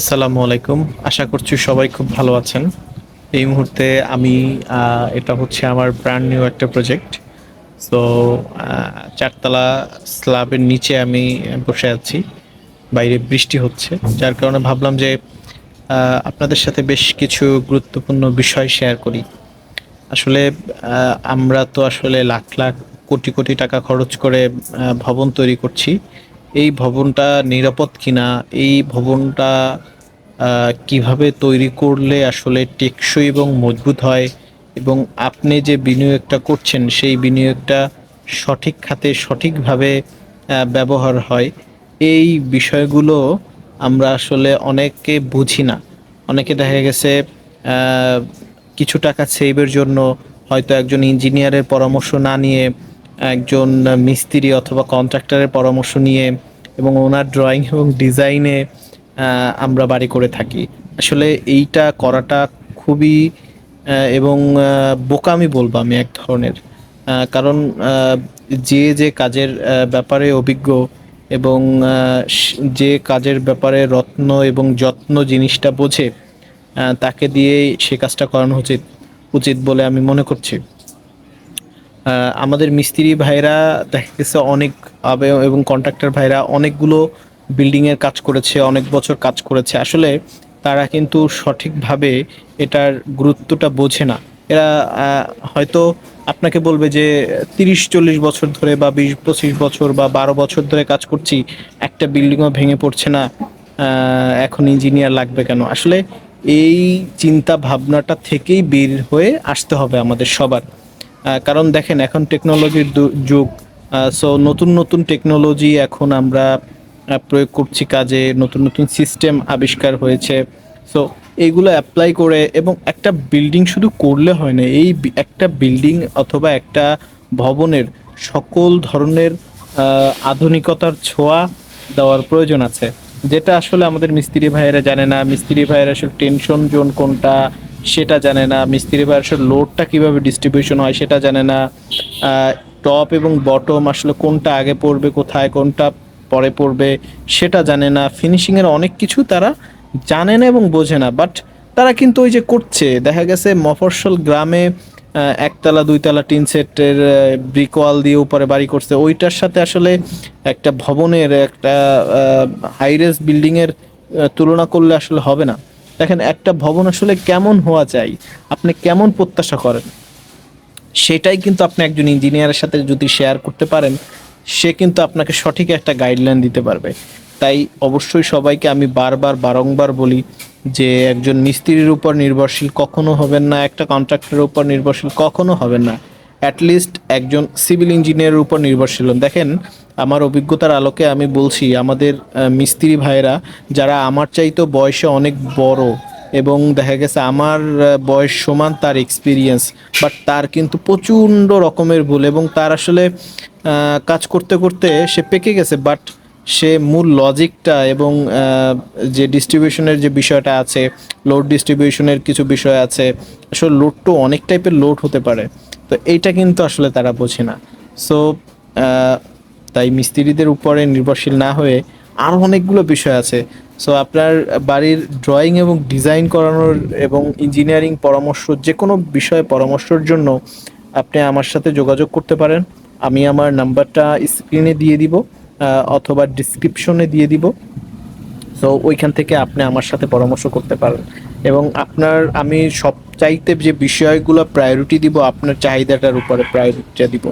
আসসালামু আলাইকুম। আশা করছি সবাই খুব ভালো আছেন। এই মুহূর্তে আমি এটা হচ্ছে আমার ব্র্যান্ড নিউ একটা প্রজেক্ট সো চারতলা স্ল্যাবের নিচে আমি বসে আছি। বাইরে বৃষ্টি হচ্ছে। যার কারণে ভাবলাম যে আপনাদের সাথে বেশ কিছু গুরুত্বপূর্ণ বিষয় শেয়ার করি। আসলে আমরা তো আসলে লাখ লাখ কোটি কোটি টাকা খরচ করে ভবন তৈরি করছি। এই ভবনটা নিরাপদ কিনা, এই ভবনটা কীভাবে তৈরি করলে আসলে টেকসই এবং মজবুত হয় এবং আপনি যে বিনিয়োগটা করছেন, সেই বিনিয়োগটা সঠিক খাতে সঠিকভাবে ব্যবহার হয়, এই বিষয়গুলো আমরা আসলে অনেকে বুঝি না। অনেকে দেখা গেছে কিছু টাকা সেভের জন্য হয়তো একজন ইঞ্জিনিয়ারের পরামর্শ না নিয়ে একজন মিস্ত্রি অথবা কন্ট্রাক্টরের পরামর্শ নিয়ে এবং ওনার ড্রয়িং এবং ডিজাইনে আমরা বাড়ি করে থাকি। আসলে এইটা করাটা খুবই এবং বোকামি বলব আমি এক ধরনের। কারণ যে যে কাজের ব্যাপারে অভিজ্ঞ এবং যে কাজের ব্যাপারে রত্ন এবং যত্ন জিনিসটা বোঝে তাকে দিয়েই সে কাজটা করানো উচিত উচিত বলে আমি মনে করছি। আমাদের মিস্ত্রি ভাইরা দেখা গেছে অনেক এবং কন্ট্রাক্টর ভাইরা অনেকগুলো বিল্ডিং এর কাজ করেছে, অনেক বছর কাজ করেছে। আসলে তারা কিন্তু সঠিকভাবে এটার গুরুত্বটা বোঝে না। এরা হয়তো আপনাকে বলবে যে তিরিশ, চল্লিশ বছর ধরে বা বিশ, পঁচিশ বছর বা বারো বছর ধরে কাজ করছি, একটা বিল্ডিংও ভেঙে পড়ছে না এখন ইঞ্জিনিয়ার লাগবে কেন? আসলে এই চিন্তা ভাবনাটা থেকেই বের হয়ে আসতে হবে আমাদের সবার। কারণ দেখেন, এখন টেকনোলজির যুগ সো নতুন নতুন টেকনোলজি এখন আমরা প্রয়োগ করছি কাজে, নতুন নতুন সিস্টেম আবিষ্কার হয়েছে। সো এইগুলো অ্যাপ্লাই করে এবং একটা বিল্ডিং শুধু করলে হয় না, এই একটা বিল্ডিং অথবা একটা ভবনের সকল ধরনের আধুনিকতার ছোঁয়া দেওয়ার প্রয়োজন আছে। যেটা আসলে আমাদের মিস্ত্রি ভাইয়েরা জানে না। মিস্ত্রি ভাইয়েরা আসলে টেনশন জোন কোনটা? সেটা জানে না, মিস্ত্রি ভাইয়ের আসলে লোডটা কীভাবে ডিস্ট্রিবিউশন হয় সেটা জানে না টপ এবং বটম আসলে কোনটা আগে পড়বে, কোথায় কোনটা পরে পড়বে সেটা জানে না। ফিনিশিংয়ের অনেক কিছু তারা জানে না এবং বোঝে না বাট তারা কিন্তু ওই যে করছে। দেখা গেছে মফস্বল গ্রামে একতলা, দুইতলা টিন সেটের ব্রিক ওয়াল দিয়ে উপরে বাড়ি করছে। ওইটার সাথে আসলে একটা ভবনের একটা হাইরেস বিল্ডিং এর তুলনা করলে আসলে হবে না। দেখেন, একটা ভবন আসলে কেমন হওয়া চাই? আপনি কেমন প্রত্যাশা করেন? সেটাই কিন্তু আপনি একজন ইঞ্জিনিয়ারের সাথে যদি শেয়ার করতে পারেন, সে কিন্তু আপনাকে সঠিক একটা গাইডলাইন দিতে পারবে। তাই অবশ্যই সবাইকে আমি বারবার, বারংবার বলি যে, একজন মিস্ত্রির উপর নির্ভরশীল কখনো হবেন না, একটা কন্ট্রাক্টরের উপর নির্ভরশীল কখনো হবেন না। অ্যাটলিস্ট একজন সিভিল ইঞ্জিনিয়ারের উপর নির্ভরশীল দেখেন আমার অভিজ্ঞতার আলোকে আমি বলছি, আমাদের মিস্ত্রি ভাইরা যারা আমার চাইতেও বয়সে অনেক বড় এবং দেখা গেছে আমার বয়স সমান তার এক্সপিরিয়েন্স বাট তার কিন্তু প্রচণ্ড রকমের ভুল এবং তার আসলে কাজ করতে করতে সে পেকে গেছে বাট সে মূল লজিকটা এবং যে ডিস্ট্রিবিউশনের যে বিষয়টা আছে লোড ডিস্ট্রিবিউশনের কিছু বিষয় আছে, আসলে লোড তো অনেক টাইপের লোড হতে পারে। তো এইটা কিন্তু আসলে তারা বোঝে না। সো তাই মিস্ত্রিদের উপরে নির্ভরশীল না হয়ে আরও অনেকগুলো বিষয় আছে। সো আপনার বাড়ির ড্রয়িং এবং ডিজাইন করানোর এবং ইঞ্জিনিয়ারিং পরামর্শ যে কোনো বিষয়ে পরামর্শের জন্য আপনি আমার সাথে যোগাযোগ করতে পারেন। আমি আমার নাম্বারটা স্ক্রিনে দিয়ে দিব অথবা ডিসক্রিপশনে দিয়ে দিব। সো ওইখান থেকে আপনি আমার সাথে পরামর্শ করতে পারেন। এবং আপনার, আমি সব চাইতে যে বিষয়গুলো প্রায়োরিটি দিব, আপনার চাহিদাটার উপরে প্রায়োরিটিটা দিব।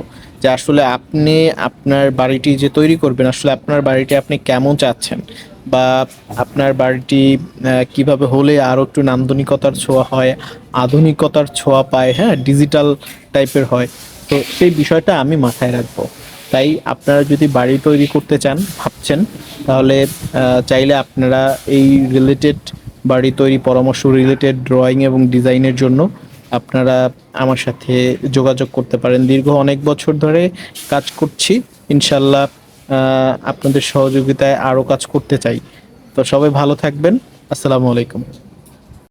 যে আসলে আপনি আপনার বাড়িটি যে তৈরি করবেন, আসলে আপনার বাড়িটি আপনি কেমন চাচ্ছেন? বা আপনার বাড়িটি কীভাবে হলে আরও একটু নান্দনিকতার ছোঁয়া হয়, আধুনিকতার ছোঁয়া পায় হ্যাঁ ডিজিটাল টাইপের হয়। তো সেই বিষয়টা আমি মাথায় রাখব। তাই আপনারা যদি বাড়ি তৈরি করতে চান, ভাবছেন, তাহলে চাইলে আপনারা এই রিলেটেড বাড়ি তৈরি পরামর্শ রিলেটেড ড্রয়িং এবং ডিজাইনের জন্য আপনারা আমার সাথে যোগাযোগ করতে পারেন। দীর্ঘ অনেক বছর ধরে কাজ করছি। ইনশাল্লাহ আপনাদের সহযোগিতায় আরও কাজ করতে চাই। তো সবাই ভালো থাকবেন। আসসালামু আলাইকুম।